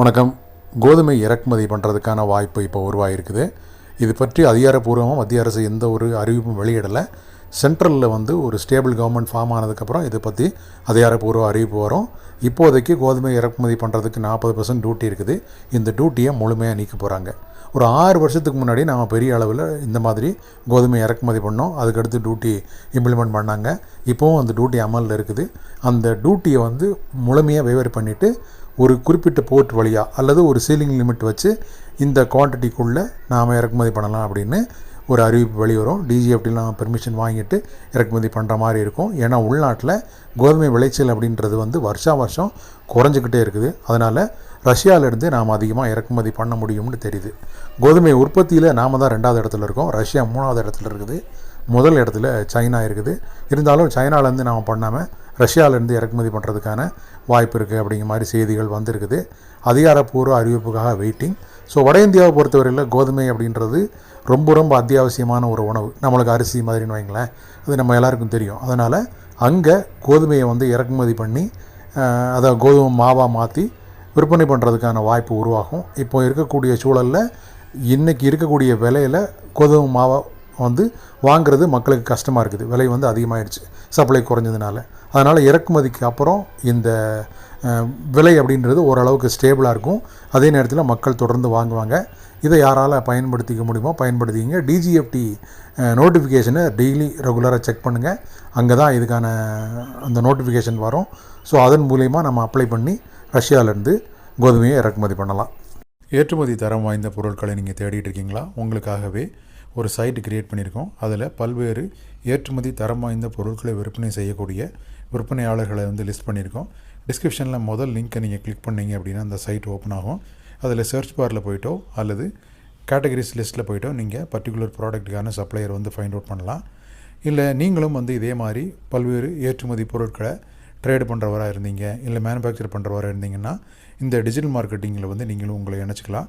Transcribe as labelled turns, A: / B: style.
A: வணக்கம். கோதுமை இறக்குமதி பண்ணுறதுக்கான வாய்ப்பு இப்போ உருவாகிருக்குது இது பற்றி அதிகாரப்பூர்வமாக மத்திய அரசு எந்த ஒரு அறிவிப்பும் வெளியிடலை. சென்ட்ரலில் வந்து ஒரு ஸ்டேபிள் கவர்மெண்ட் ஃபார்ம் ஆனதுக்கப்புறம் இதை பற்றி அதிகாரப்பூர்வ அறிவிப்பு வரும். இப்போதைக்கு கோதுமை இறக்குமதி பண்ணுறதுக்கு நாற்பது பர்சன்ட் டியூட்டி இருக்குது. இந்த டியூட்டியை முழுமையாக நீக்க போகிறாங்க ஒரு ஆறு வருஷத்துக்கு முன்னாடி நம்ம பெரிய அளவில் இந்த மாதிரி கோதுமை இறக்குமதி பண்ணோம். அதுக்கடுத்து டியூட்டி இம்ப்ளிமெண்ட் பண்ணாங்க. இப்போவும் அந்த டியூட்டி அமலில் இருக்குது. அந்த டியூட்டியை வந்து முழுமையாக வெவ்வேறு பண்ணிவிட்டு ஒரு குறிப்பிட்ட போர்ட் வழியாக அல்லது ஒரு சீலிங் லிமிட் வச்சு இந்த குவான்டிட்டிக்குள்ளே நாம் இறக்குமதி பண்ணலாம் அப்படின்னு ஒரு அறிவிப்பு வெளிவரும். டிஜிஎஃப்டிலாம் பெர்மிஷன் வாங்கிட்டு இறக்குமதி பண்ணுற மாதிரி இருக்கும். ஏன்னா உள்நாட்டில் கோதுமை விளைச்சல் அப்படின்றது வந்து வருஷா வருஷம் குறைஞ்சிக்கிட்டே இருக்குது. அதனால் ரஷ்யாவிலேருந்து நாம் அதிகமாக இறக்குமதி பண்ண முடியும்னு தெரியுது. கோதுமை உற்பத்தியில் நாம் தான் ரெண்டாவது இடத்துல இருக்கோம். ரஷ்யா மூணாவது இடத்துல இருக்குது. முதல் இடத்துல சைனா இருக்குது. இருந்தாலும் சைனாலேருந்து நாம் பண்ணாமல் ரஷ்யாவிலேருந்து இறக்குமதி பண்ணுறதுக்கான வாய்ப்பு இருக்குது அப்படிங்கிற மாதிரி செய்திகள் வந்திருக்குது. அதிகாரப்பூர்வ அறிவிப்புக்காக வெயிட்டிங் ஸோ வட இந்தியாவை பொறுத்தவரையில் கோதுமை அப்படின்றது ரொம்ப ரொம்ப அத்தியாவசியமான ஒரு உணவு. நம்மளுக்கு அரிசி மாதிரின்னு வைங்களேன். அது நம்ம எல்லாருக்கும் தெரியும். அதனால் அங்கே கோதுமையை வந்து இறக்குமதி பண்ணி அதை கோதுமை மாவாக மாற்றி விற்பனை பண்ணுறதுக்கான வாய்ப்பு உருவாகும். இப்போ இருக்கக்கூடிய சூழலில் இன்றைக்கி இருக்கக்கூடிய விலையில் கோதுமை மாவை வந்து வாங்குறது மக்களுக்கு கஷ்டமாக இருக்குது. விலை வந்து அதிகமாகிடுச்சு சப்ளை குறைஞ்சதுனால. அதனால் இறக்குமதிக்கு அப்புறம் இந்த விலை அப்படின்றது ஓரளவுக்கு ஸ்டேபிளாக இருக்கும். அதே நேரத்தில் மக்கள் தொடர்ந்து வாங்குவாங்க. இதை யாரால் பயன்படுத்திக்க முடியுமோ பயன்படுத்திங்க டிஜிஎஃப்டி நோட்டிஃபிகேஷனை டெய்லி ரெகுலராக செக் பண்ணுங்கள் அங்கே தான் இதுக்கான அந்த நோட்டிஃபிகேஷன் வரும். ஸோ அதன் மூலயமா நம்ம அப்ளை பண்ணி ரஷ்யாவிலேருந்து கோதுமையை இறக்குமதி பண்ணலாம். ஏற்றுமதி தரம் வாய்ந்த பொருட்களை நீங்கள் தேடிட்டு இருக்கீங்களா? உங்களுக்காகவே ஒரு சைட் கிரியேட் பண்ணியிருக்கோம். அதில் பல்வேறு ஏற்றுமதி தரம் வாய்ந்த பொருட்களை விற்பனை செய்யக்கூடிய விற்பனையாளர்களை வந்து லிஸ்ட் பண்ணியிருக்கோம். டிஸ்கிரிப்ஷனில் முதல் லிங்க்கை நீங்கள் கிளிக் பண்ணீங்க அப்படின்னா அந்த சைட் ஓப்பன் ஆகும். அதில் சர்ச் பாரில் போயிட்டோ அல்லது கேட்டகரிஸ் லிஸ்ட்டில் போயிட்டோ நீங்கள் பர்டிகுலர் ப்ராடக்ட்டுக்கான சப்ளையர் வந்து ஃபைண்ட் அவுட் பண்ணலாம். இல்லை நீங்களும் வந்து இதே மாதிரி பல்வேறு ஏற்றுமதி பொருட்களை ட்ரேடு பண்ணுறவராக இருந்தீங்க இல்லை மேனுஃபேக்சர் பண்ணுறவராக இருந்தீங்கன்னா இந்த டிஜிட்டல் மார்க்கெட்டிங்கில் வந்து நீங்களும் உங்களை இணைச்சிக்கலாம்.